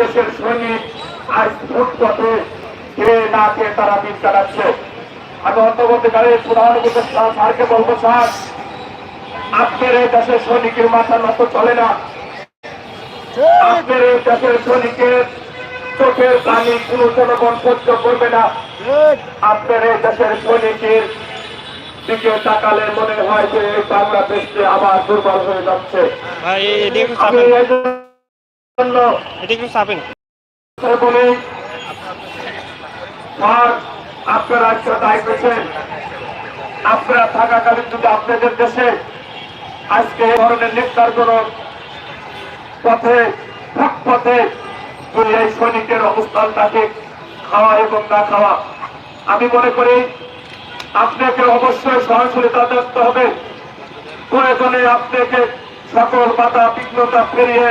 দেশের সৈনিক আজ ফুটপথে কে না কে তারা দিন কাটাচ্ছে। আমি অন্তর্বর্তীকালে প্রধান উপদেষ্টা স্যারকে বলব স্যার আপনার এই দেশের সৈনিকের মাথা নত চলে না। আপনার এই দেশের সৈনিকের চোখের পানি কোন জনগণ সহ্য করবে না। আপনার এই দেশের সৈনিকের দিকে তাকালে মনে হয় যে বাংলাদেশকে আবার দুর্বল হয়ে যাচ্ছে। আপনারা একটা দায় পেয়েছেন আপনারা থাকাকালীন যদি আপনাদের দেশে আজকে এই ধরনের নির্যাতন পথে ফুট পথে যদি এই সৈনিকের অবস্থানটাকে খাওয়া এবং না খাওয়া আমি মনে করি আপনাকে অবশ্যই সহযোগিতা দেখতে হবে। প্রয়োজনে আপনাকে সকল বাধা বিঘ্নতা পেরিয়ে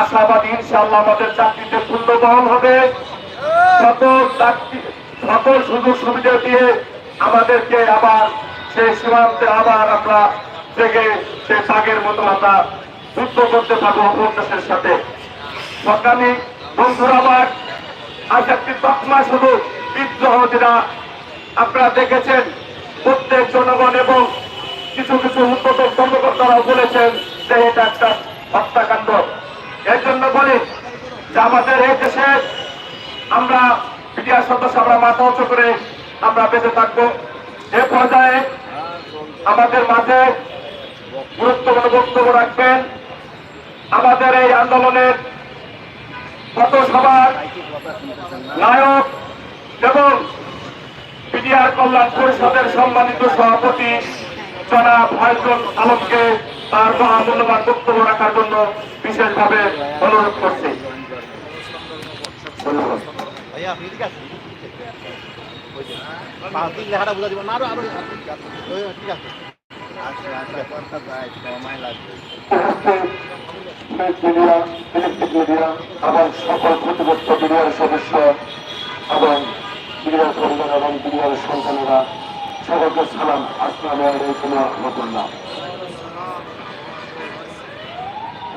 আশাবাদী ইনশাআল্লাহ আমাদের চাকরিতে পূর্ণ বহন হবে। সকল সুযোগ সুবিধা দিয়ে আমাদেরকে আবার সেই সীমান্তে আবার আমরা থেকে সেই বাঘের মতো আমরা যুদ্ধ করতে পারব অপর সাথে। সংগ্রামী বন্ধুরা আমার, আজ একটি তকমা শুধু বিদ্রোহ যেটা আপনারা দেখেছেন, প্রত্যেক জনগণ এবং কিছু কিছু উন্নত কর্মকর্তারাও বলেছেন যে এটা একটা হত্যাকাণ্ড। এর জন্য বলি যে আমাদের এই দেশে আমরা মিডিয়ার সদস্য, আমরা মাথা উঁচু করে আমরা বেঁচে থাকব। এ পর্যায়ে আমাদের মাঝে গুরুত্বপূর্ণ বক্তব্য রাখবেন। আমাদের এই আন্দোলনের পথসভার নায়ক এবং বিডিআর কল্যাণ পরিষদের সম্মানিত সভাপতি জনাব ফাইজুল আলমকে তার মহামূল্যবান বক্তব্য রাখার জন্য বিশেষভাবে অনুরোধ করছি। এবং সকল প্রতিপক্ষ মিডিয়ার সদস্য এবং মিডিয়ার কর্মীরা এবং মিডিয়ার সন্তানেরা সকলকে সালাম। আসসালামু আলাইকুম ওয়া রাহমাতুল্লাহ প্রিয়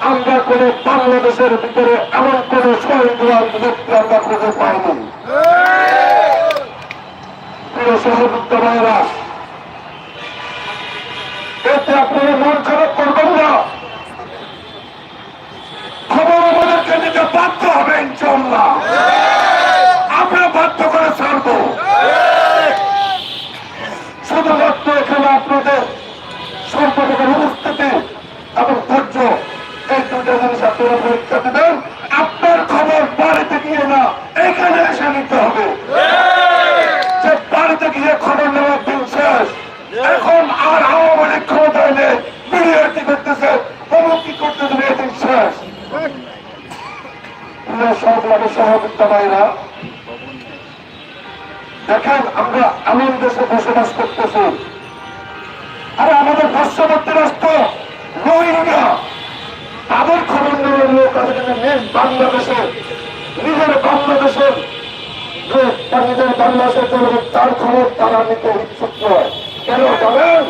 আমরা কোন বাংলাদেশের ভিতরে এমন কোন শহীদ ব্যক্তি আমরা খুঁজে পাইনি প্রিয় সহযুক্ত ভাইরা এতে মন খারাপ করবেন না খবর আমাদেরকে নিতে বাধ্য হবে ইনশাল্লাহ আমরা বাধ্য করে ছাড়বো শুধুমাত্র এখানে আপনাদের সম্পর্কের উপস্থিতি এবং ধৈর্য এই দুটো জিনিস আপনারা পরীক্ষা দেবেন আপনার খবর বাড়িতে গিয়ে না এখানে এসে নিতে হবে যে বাড়িতে গিয়ে খবর নেওয়ার দিন শেষ এখন আর আওয়ামী লীগ ক্ষমতায় নেই বিডিআরটি করতেছে অমুক কি করতেছে এই দিন শেষ প্রিয় সহযোগী সহযোগিতা ভাইরা দেখেন আমরা এমন দেশে বসবাস করতেছি আরে আমাদের পার্শ্ববর্তী রাষ্ট্র রোহিঙ্গা তাদের খবর নেওয়ার লোক নিজের বাংলাদেশের নিজের বাংলাদেশের জনগণ তার খবর তারা নিতে ইচ্ছুক কেন জানেন?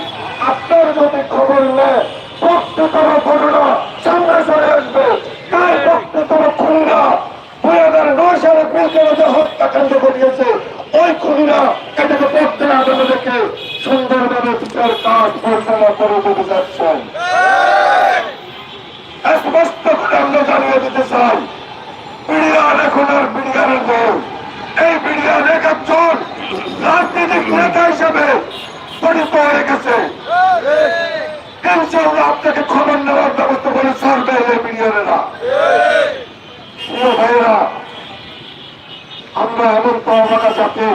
আপনার যদি খবর নেয় ঘটনা সামনে চলে আসবে। তার প্রত্যেকর খুলনা দুই হাজার নয় সালে পিলকারাতে হত্যাকাণ্ড ঘটিয়েছে, ওই খুনিরা এটাকে প্রত্যেক আদালতকে সুন্দরভাবে বিচার কাজ পরিচালনা করে দিতে যাচ্ছেন। স্পষ্ট করে আমরা জানিয়ে দিতে চাই বিড়িয়ার এখন আর বিডিআরের নেই এই বিড়িয়ার এক একজন রাজনৈতিক নেতা হিসেবে শরীফ হয়ে গেছে ইনশাল্লাহ আপনাকে খবর নেওয়ার ব্যবস্থা করে ছাড়বে এই মিলিয়নেরা প্রিয় ভাইয়েরা আমরা এমন পাওয়া জাতি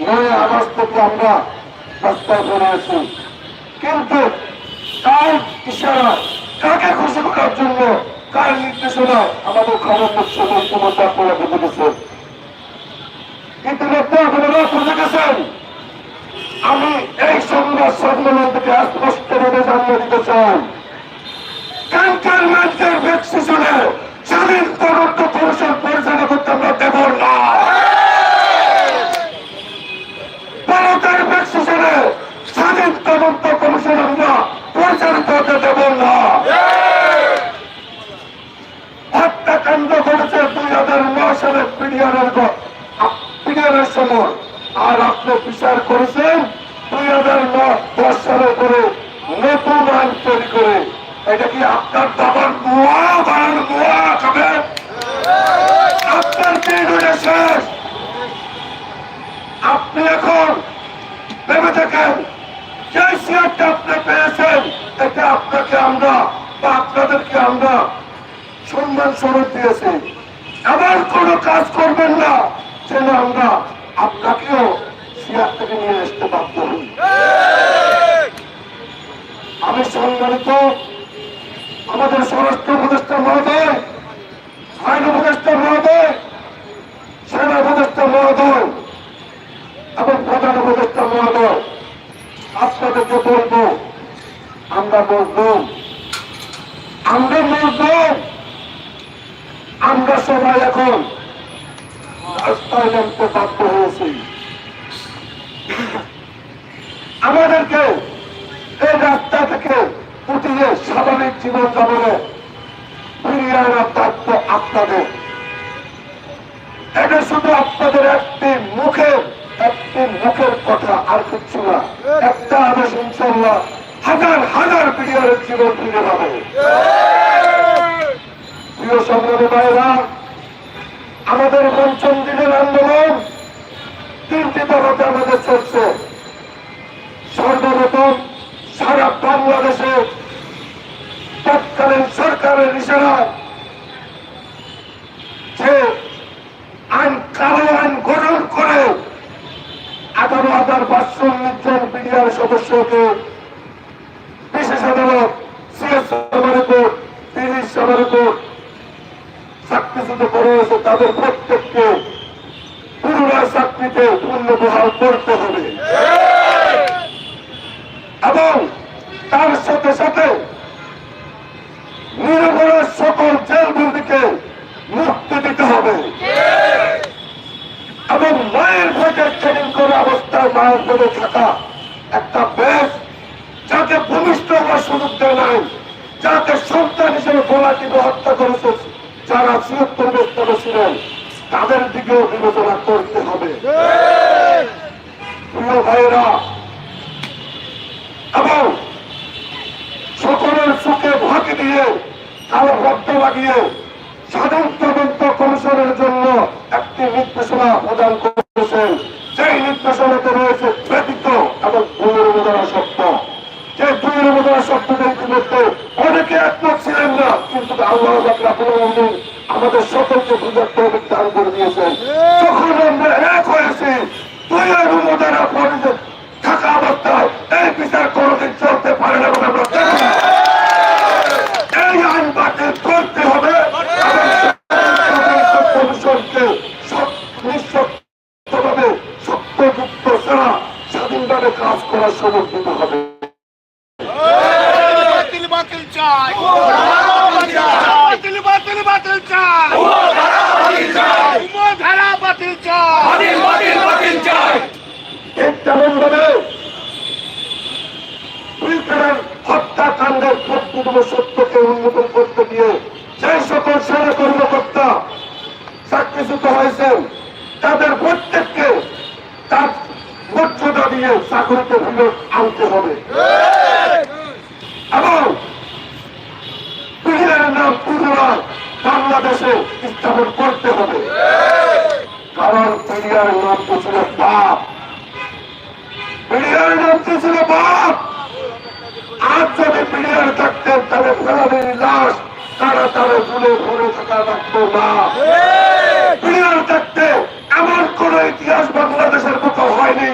নয় আগস্ট থেকে আমরা রাস্তায় বেড়ে আছি কিন্তু কার ইশারা কাকে খুশি করার জন্য কার নির্দেশনা আমাদের খবর নিচ্ছে ইতিমধ্যে আপনারা বুঝে গেছেন ইতিমধ্যে আপনারা বুঝে গেছেন আমি এই সংবাদ সম্মেলন থেকে স্পষ্টভাবে জানিয়ে দিতে চাই ক্যান্টনমেন্টের ভ্যাকসিশনে স্বাধীন তদন্ত কমিশন পরিচালনা করতে আমরা দেব না ভারতের ভ্যাকসিশনে স্বাধীন তদন্ত কমিশন আমরা পরিচালিত হতে দেব না হত্যাকাণ্ড করেছে দুই হাজার নয় সালে পিডিয়ারের পিডিয়ারের সময় আর আপনি বিচার করেছেন দুই হাজার দশ সালে করে নতুন আইন তৈরি করে এটা কি আপনার বাবার নোয়া বাবার নোয়া খাবে আপনার কি দুইটা শেষ আপনি এখন ভেবে থাকেন যে চেয়ারটা আপনি পেয়েছেন এটা আপনাকে আমরা বা আপনাদেরকে আমরা সম্মান স্বরূপ দিয়েছি এমন কোন কাজ করবেন না যেন আমরা আপনাকেও চেয়ার থেকে নিয়ে আসতে বাধ্য হই। আমি সম্মানিত আমাদের স্বরাষ্ট্র উপদেষ্টা মহোদয়, আইন উপদেষ্টা মহোদয়, সেনা উপদেষ্টা মহোদয় এবং প্রধান উপদেষ্টা মহোদয়, আপনাদেরকে বলব, আমরা বলব আমরা বলব আমরা সবাই এখন রাস্তায় নামতে বাধ্য হয়েছি। আমাদেরকে এই রাস্তা থেকে উঠিয়ে স্বাভাবিক জীবন যাপনে ফিরিয়ে আনার দায়িত্ব আপনাদের। এটা শুধু আপনাদের একটি মুখের একটি মুখের কথা আর কিচ্ছু না। একটা আদেশ ইনশাল্লাহ হাজার হাজার পিরিয়ডের জীবন ফিরে পাবে। প্রিয় সংগ্রামী ভাইরা আমাদের পঞ্চম দিনের আন্দোলন তিনটি দলতে আমাদের চলছে। সর্বপ্রথম সারা বাংলাদেশে তৎকালীন সরকারের ইশারায় যে আইন কালো আইন গঠন করে আঠারো হাজার পাঁচশো উনিশ জন বিডিআর সদস্যকে বিশেষ আদালত, সিএস সবার উপর, তিরিশ সবার উপর তাদের প্রত্যেককে পুনরায় চাকরিতে পুনর্বহাল করতে হবে এবং তার সাথে সাথে নিরপরাধ সকল জেল বন্দীকে মুক্তি দিতে হবে এবং মায়ের পেটে ট্রেনিং করা অবস্থায় মায়ের পেটে থাকা একটা বেশ যাকে ভূমিষ্ঠ হওয়ার সুযোগ দেয় নাই যাকে সন্তান হিসেবে গোলা টিপে হত্যা করেছে যারা ছিয়াত্তর ব্যস্তরে ছিলেন তাদের দিকেও বিবেচনা করতে হবে প্রিয় ভাইয়েরা এবং সকলের সুখে ভাগে দিয়ে কালো রক্ত লাগিয়ে স্বাধীন তদন্ত কমিশনের জন্য একটি নির্দেশনা প্রদান করেছেন। সেই নির্দেশনাতে রয়েছে ব্যতীত এবং পুনর্বোধনা সত্য যে পুনর্বোধনা সত্যটা ইতিমধ্যে অনেকে একমত ছিলেন না, কিন্তু আমাদের সকলকে বুঝার তৌফিক করে দিয়েছেন। যখন আমরা এক হয়েছি দুই অনুমোদনা থাকা অবস্থায় এই বিচার কোনোদিন চলতে পারে না আমরা ছাড়া স্বাধীনভাবে কাজ করার সুযোগ দিতে হবে। বাতিল বাতিল চাই। বাতিল বাতিল বাতিল চাই। ধারা বাতিল চাই। তেমন ভাবে পিলকারের হত্যাকাণ্ডের প্রত্যেক সত্যকে উন্মোচন করতে গিয়ে সেই সকল সেনা কর্মকর্তা চাকরিচ্যুত হয়েছেন। তাদের প্রত্যেককে তার দিয়ে চাকরিতে ফিরত আনতে হবে। এবং পীরের নাম পুনরায় বাংলাদেশে স্থাপন করতে হবে। কারণ পিরিয়ার নাম তো ছিল পাপ বিডিআর মন্ত্রী ছিল বাপ। আজ যদি বিডিআর থাকতেন তাহলে ফেরানের লাশ তারা তারা তুলে ভরে থাকা রাখতো না। বিডিআর থাকতে এমন কোন ইতিহাস বাংলাদেশের মতো হয়নি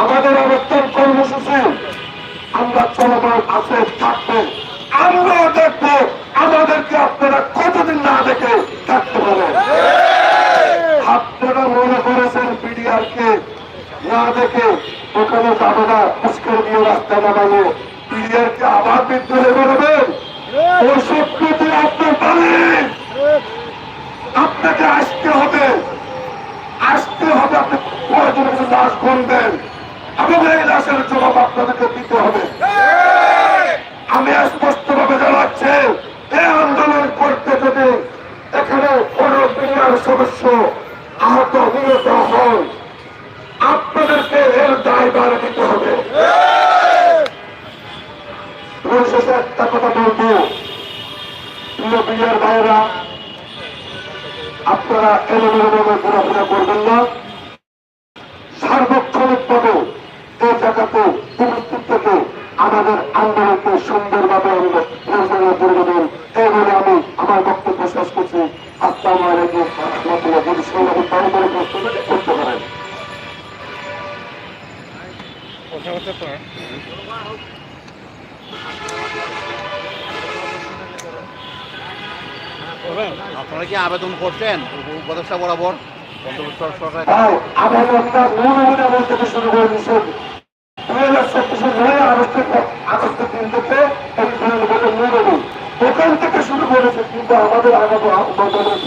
আমাদের অবস্থান কর্মসূচি আমরা চলমান আছে, থাকবে। আমরা দেখব, আমাদেরকে আপনারা কতদিন না দেখে থাকতে পারেন। আপনারা মনে করেছেন পিডিআর কে না দেখে ওখানে না উস্কে দিয়ে রাস্তা নামাবো পিডিআর আবার বিদ্রোহে বেরোবেন ওই শক্তিতে আপনার মালিক আপনাকে আসতে হবে। আসতে হবে, আপনি প্রয়োজনে কিছু লাশ গুনবেন এবং এই লাশের জবাব আপনাদেরকে দিতে হবে। আমি স্পষ্ট ভাবে জানাচ্ছি এই আন্দোলন করতে যদি এখানে কোন বিরিয়ার সদস্য আহত নিহত আপনাদেরকে আপনারা এলোমেলোভাবে ঘোরাফেরা করবেন না সার্বক্ষণিক আমাদের আন্দোলনকে আগস্টের দিন থেকে এই বিধানসভাতে নিয়ে নেব ওখান থেকে শুরু করেছে কিন্তু আমাদের আগামী আন্দোলনের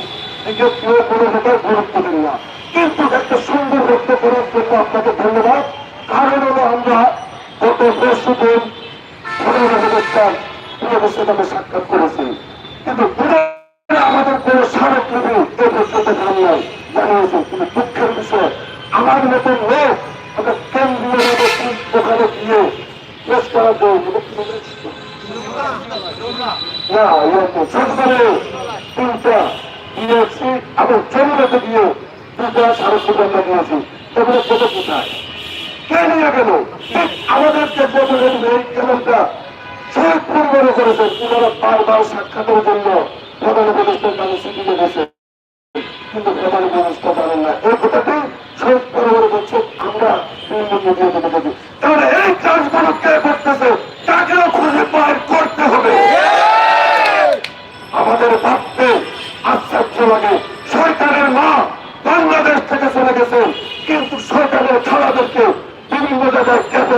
দিকে কেউ কোনো প্রকার গুরুত্ব দেন না। কিন্তু একটা সুন্দর ব্যক্ত করার জন্য আপনাকে ধন্যবাদ। হলো আমরা গত পরশু দিন পনেরো হাজার প্রিয় সাথে সাক্ষাৎ করেছি কিন্তু আমাদের কোনো স্মারক নেবে এই পর্যন্ত নাই জানিয়েছেন কিন্তু দুঃখের বিষয় আমার মতন লোক ওদের কেন্দ্রীয় ওখানে গিয়ে পেশ করার জন্য না ইয়ে সরকারে তিনটা দিয়েছি এবং চন্দ্রতে গিয়ে দুটা সাড়ে তিনটা দিয়েছি এগুলো কোথায় কে নিয়ে গেল। আমাদেরকে বদলেন এই কেমনটা শহীদ পরিবারে করেছেন ওনারা বারবার সাক্ষাতের জন্য প্রধান উপদেষ্টার কাছে চিঠি লিখেছে কিন্তু প্রধান উপদেষ্টা পারেন না। এই কথাটি শহীদ পরিবারে বলছে আমরা বিভিন্ন মিডিয়া এই কাজগুলো করতেছে? তাকেও খুঁজে বাইর করতে হবে। আমাদের ভাবতে আশ্চর্য লাগে। সরকারের মা বাংলাদেশ থেকে চলে গেছেন কিন্তু সরকারের খেলাদেরকে বিভিন্ন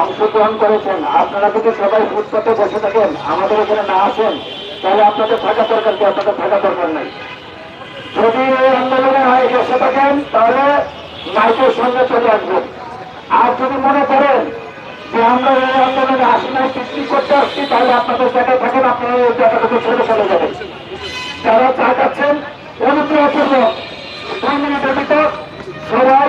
অংশগ্রহণ করেছেন, আপনারা যদি সবাই ফুটপাতে বসে থাকেন, আমাদের এখানে না আসেন, তাহলে আপনাদের থাকা দরকার কি? আপনাদের থাকা দরকার নাই। যদি এই আন্দোলনে হয়, বসে থাকেন, তাহলে মাইকের সঙ্গে চলে আসবেন। আর যদি মনে করেন যে আমরা এই আন্দোলনে আসি নাই পিকনিক করতে আসছি, তাহলে আপনাদের জায়গায় থাকেন, আপনারা এই জায়গাটাকে ছেড়ে চলে যাবেন। যারা চা খাচ্ছেন অনুগ্রহপূর্বক দুই মিনিটের ভিতর সবাই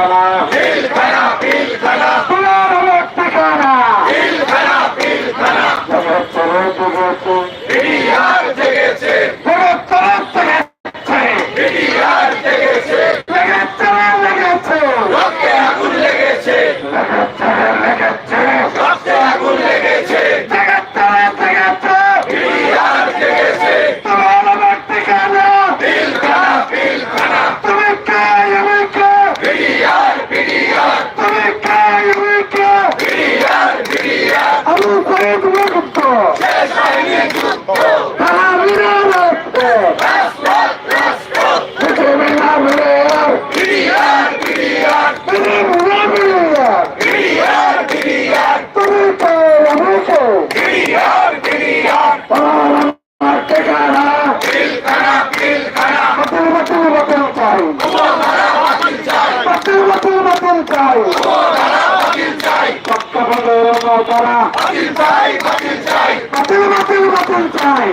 Rama চাই। তারা বাতিল চাই। বাতিল চাই। বাতিল বাতিল চাই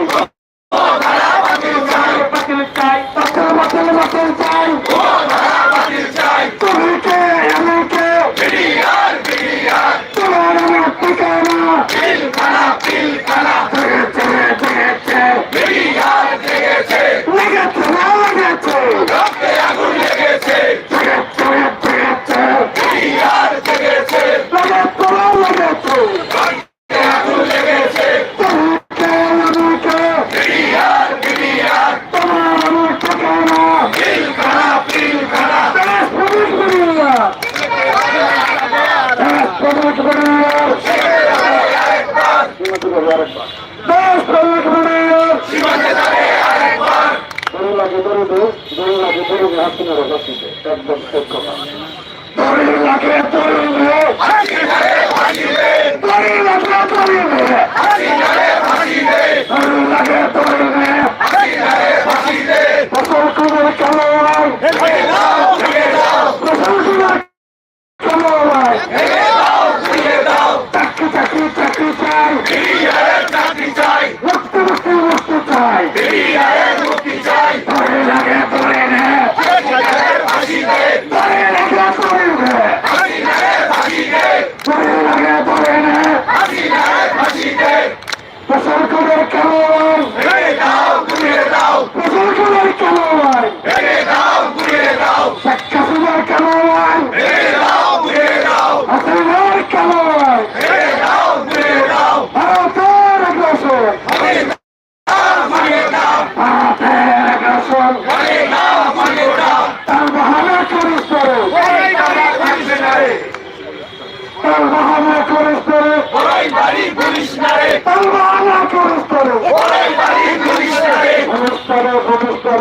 চাই। আমাদের প্রতিষ্ঠা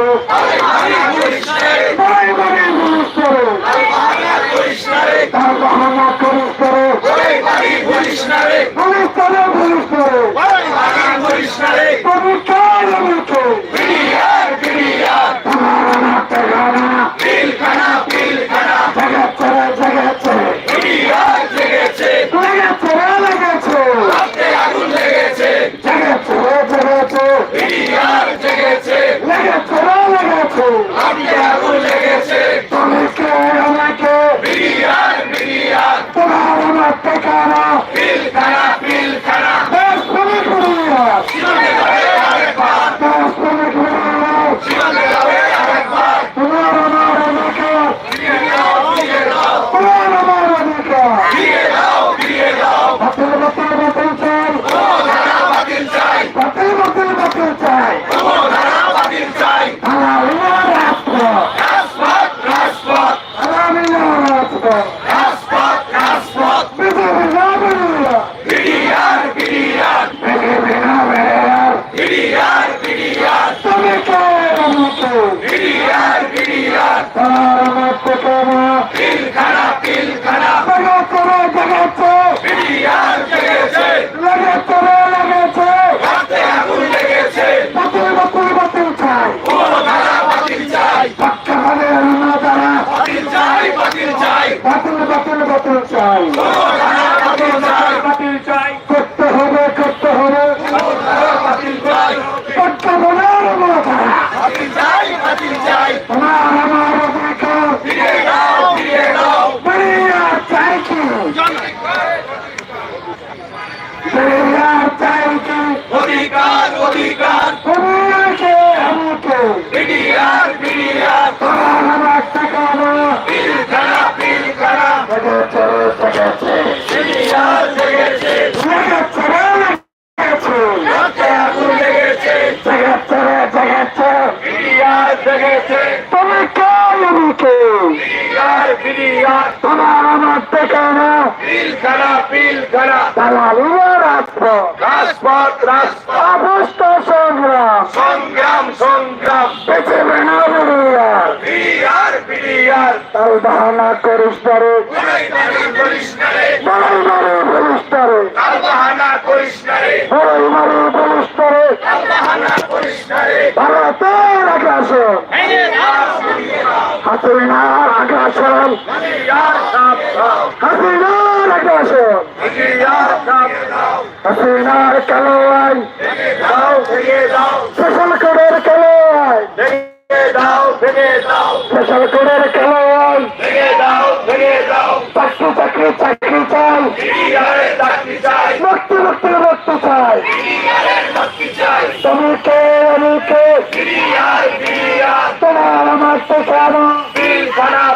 পিলখানা পিলখানা দালালিয়া রাজপথ। রাজপথ রাজপথ। অবস্থ সংগ্রাম। সংগ্রাম সংগ্রাম। পৃথিবী না বেরিয়ার বিডিআর বিডিআর তাল বাহানা করিস তারে করিস না বড়াই মারে বলিস তারে কাল বাহানা করিস না বড়াই মারে বলিস তারে কাল বাহানা করিস না ভারতের আকাশন হাসিনার দাও হাসিনার দাও হাসিনার ভেঙে দাও স্পেশাল কোডের দাও স্পেশাল কোডের দাও চাকরি চাকরি চাকরি চাই। মুক্তি মুক্তি মুক্তি চাই। তুমি কে আমি কে তোমার আমার তো পিলখানা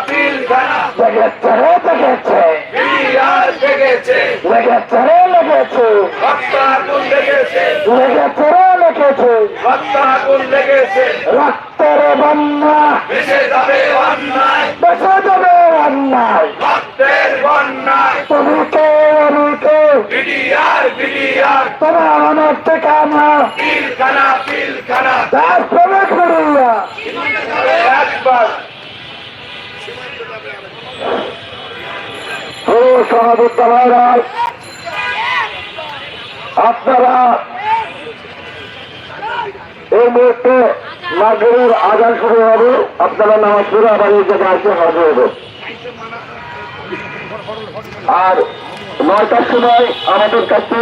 লেগেছে রে, লেগেছে। লেগেছে রে, লেগেছে। লেগেছে রে, লেগেছে। রক্তের বন্যা। বেসে যাবে অন্যায়। রক্তের বন্যায় তুমি কে আমি কে বিডিআর বিডিআর তোমার আমার ঠিকানা পিলখানা পিলখানা দাস প্রবেশ করিয়া। একবার। ও আপনারা এই মুহূর্তে মাগরীর আজান শুরু হবে। আপনারা নামাজ পড়ে আবার এই জায়গায় আসতে হাজির হবে আর নয়টার সময় আমাদের কাছে